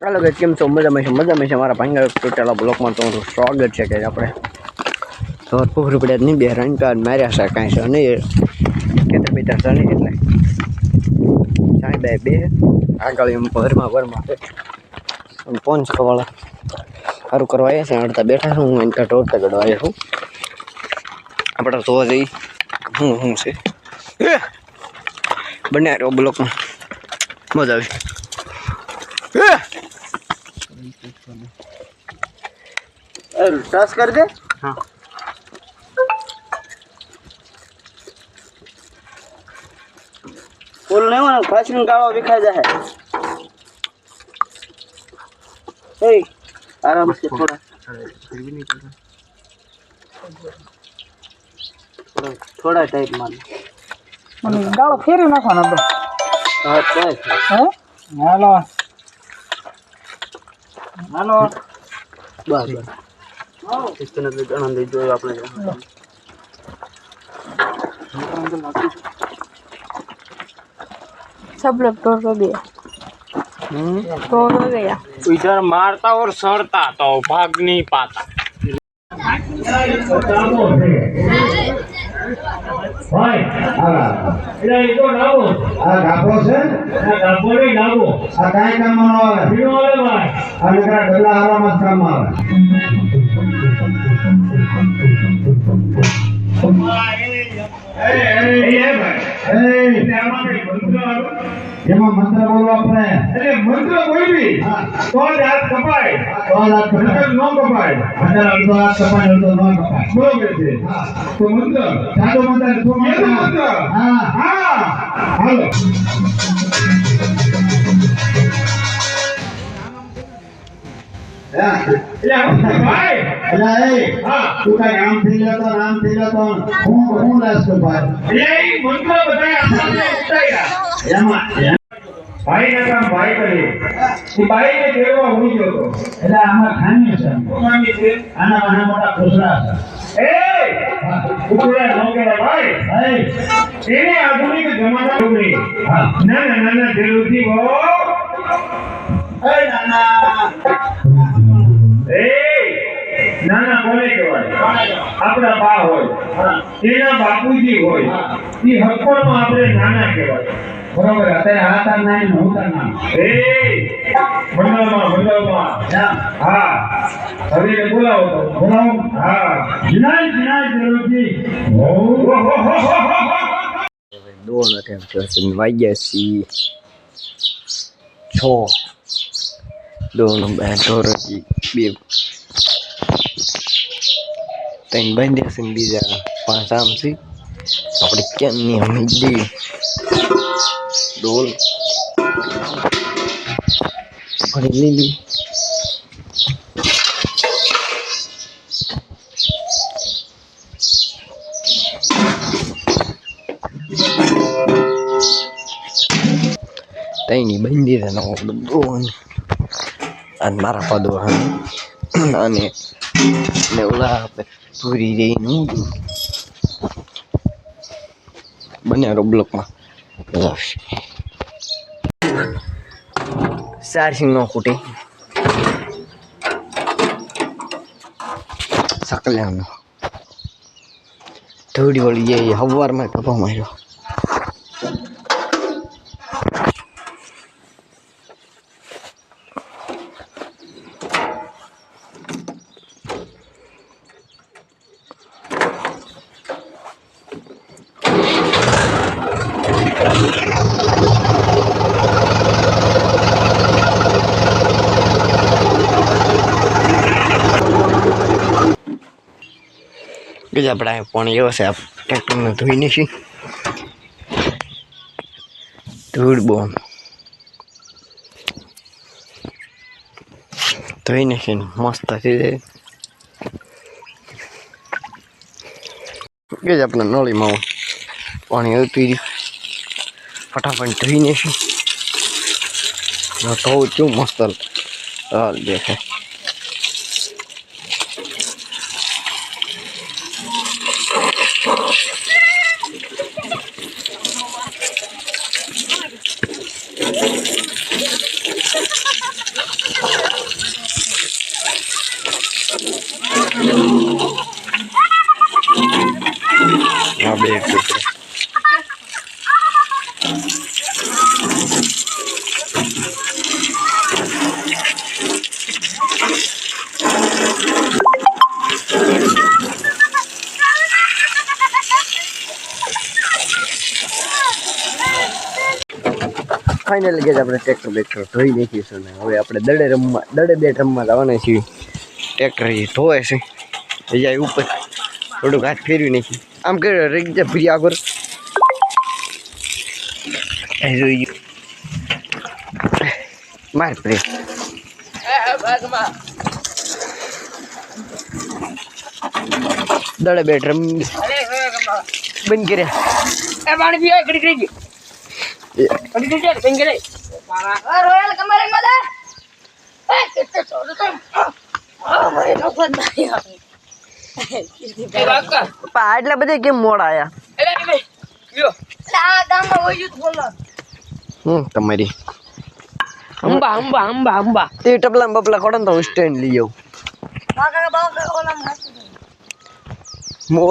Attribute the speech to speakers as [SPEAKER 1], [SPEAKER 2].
[SPEAKER 1] ચાલો કે કેમ છો? મજામાં છે મજામાં છે મારા ભાંગા ટોટેલા બ્લોકમાં તમારું સ્વાગત છે કે આપણે. પુખરું પડ્યા નહીં, બે રન કાર્ડ માર્યા છે કાંઈ છે નહીં. ખેતર બેતર છે નહીં એટલે. સાંઈ બે બે. આગળ એમ ભરમાં ભરમાં. પોન વાળા. સારું કરવા આવ્યા છે, અડધા બેઠા છું. હું અહીંયા ટોરતા ગડવા આવ્યા છું. આપણે જોવા જઈ હું શું છે! બંને બ્લોકમાં મજા આવી. એ!
[SPEAKER 2] ટચ કરી દે
[SPEAKER 1] હા
[SPEAKER 2] ફૂલ નહીં હોય ને ફાસી ગાળો વિખાઈ જાય એ આરામથી થોડા થોડા- થોડા ટાઈપમાં
[SPEAKER 3] મને ગાળો ફેરવી નાખવાનો બધો
[SPEAKER 2] હા ચાલ
[SPEAKER 3] હે હાલો હાલો
[SPEAKER 2] બસ બસ ઇસ્તને તો ઘણા દઈ જોયું આપણે
[SPEAKER 4] सब लोग तोड़ को दिया तोड़ हो गया
[SPEAKER 5] इधर मारता और सड़ता तो भाग नहीं पाता
[SPEAKER 6] આ ગાભો છે આ કાંઈ કામમાં ન આવે. આ નકરા ડોલા હારામાં જ કામમાં આવે. એ, જેમાં મંત્ર બોલવો આપણે
[SPEAKER 7] મંત્ર બોલવી. તો જ હાથ કપાય.
[SPEAKER 6] તો કપાય.
[SPEAKER 7] નકર કપાય
[SPEAKER 6] અંદર અડધો હાથ કપાય અડધો ન કપાય
[SPEAKER 7] બરોબર છે તો મંત્ર
[SPEAKER 6] સાદો મંત્ર શું
[SPEAKER 7] મંત્ર
[SPEAKER 6] હા
[SPEAKER 7] હા હાલો આમ ભાઈ
[SPEAKER 6] અલા તું કાંઈ આમ થઈ જતો આમ થઈ જતો હું હું લાસ કપાય
[SPEAKER 7] એ મંત્ર બધા
[SPEAKER 6] એમાં
[SPEAKER 7] ભાઈ ના કામ ભાઈ કરે. એ ભાઈને હોઈ ગયો હતો
[SPEAKER 6] એટલે આમાં ખામી છે.
[SPEAKER 7] કોનાની છે?
[SPEAKER 6] આના નાના મોટા ખોસરા છે.
[SPEAKER 7] એ! ઉકળ્યા નો કહેવાય ભાઈ.
[SPEAKER 6] ભાઈ.
[SPEAKER 7] એને આધુનિક જમાના છોકરી
[SPEAKER 6] ના
[SPEAKER 7] નાના નાના જરૂરથી બહુ.
[SPEAKER 2] એ નાના.
[SPEAKER 7] એ! નાના કોને કહેવાય? આપણા બા હોય. એના બાપુજી હોય. એ હકમાં આપણે નાના કહેવાય.
[SPEAKER 6] બરોબર અત્યારે આ તાર ને હું તાર ના
[SPEAKER 7] એ! મંડળમાં મંડળમાં હા. હવે બોલાવો તો.
[SPEAKER 6] બોલાવો.
[SPEAKER 7] હા.
[SPEAKER 6] જિનાય જિનાય જરૂરથી
[SPEAKER 1] દોન એમ થશે વાગ્યા છીએ. છ. દોડ બે ઢોરજી બે. ત્રણ બાંધ્યા છે બીજા પાંચ આમ છે. આપણે કેમ ની હમીદી ડોલ ફરી લીધી તઈની બંદી છે ને હું અને મારા પદો અને ને ઓલા પૂરી રહીને હું બંને બ્લોકમાં ચાર્જિંગ નો ખૂટે સકલ્યાનો થોડી વળી જાય હવારમાં કપા માર્યો કે આપણે પાણી એવો છે ટ્રેક્ટરને ધોઈ નાખી. ધૂળ બહુ ધોઈ નાખીને મસ્ત થઈ જાય. કે જ આપણે નળીમાં પાણી આવતી રહ્યું. ફટાફટ ધોઈ નાખી. તો ચું મસ્ત દેખાય. ફાઇનલ કે આપણે ટ્રેક્ટર બેક્ટર ધોઈ નાખીશું ને હવે આપણે દડે રમવા દડે બેટ રમવા જવાના છીએ. ટ્રેક્ટર એ ધોવે છે. જાય ઉપર. થોડુંક હાથ ફેરવી નાખી આમ કે રીક્ષા ફરી આગળ. જોઈ. માર પ્લે દડે બેટ રમી બંધ કર્યા.
[SPEAKER 4] એ પાણી પીવા કડી કડી કડી ઘડી ઘડી ઘડી રોયલ કમરે મદા એ કેટલે છોડો તો આ નો ફોન
[SPEAKER 1] એટલા બધા કેમ મોડા આયા?
[SPEAKER 4] લ્યો. આ ગામમાં હોય બોલો.
[SPEAKER 1] હમ તમારી.
[SPEAKER 4] અંબા અંબા અંબા અંબા.
[SPEAKER 1] તે ટપલા બપલા કોડન ને તો હું સ્ટેન્ડ લઈ આવું.
[SPEAKER 4] બાકા બાકા ઓલા
[SPEAKER 1] મો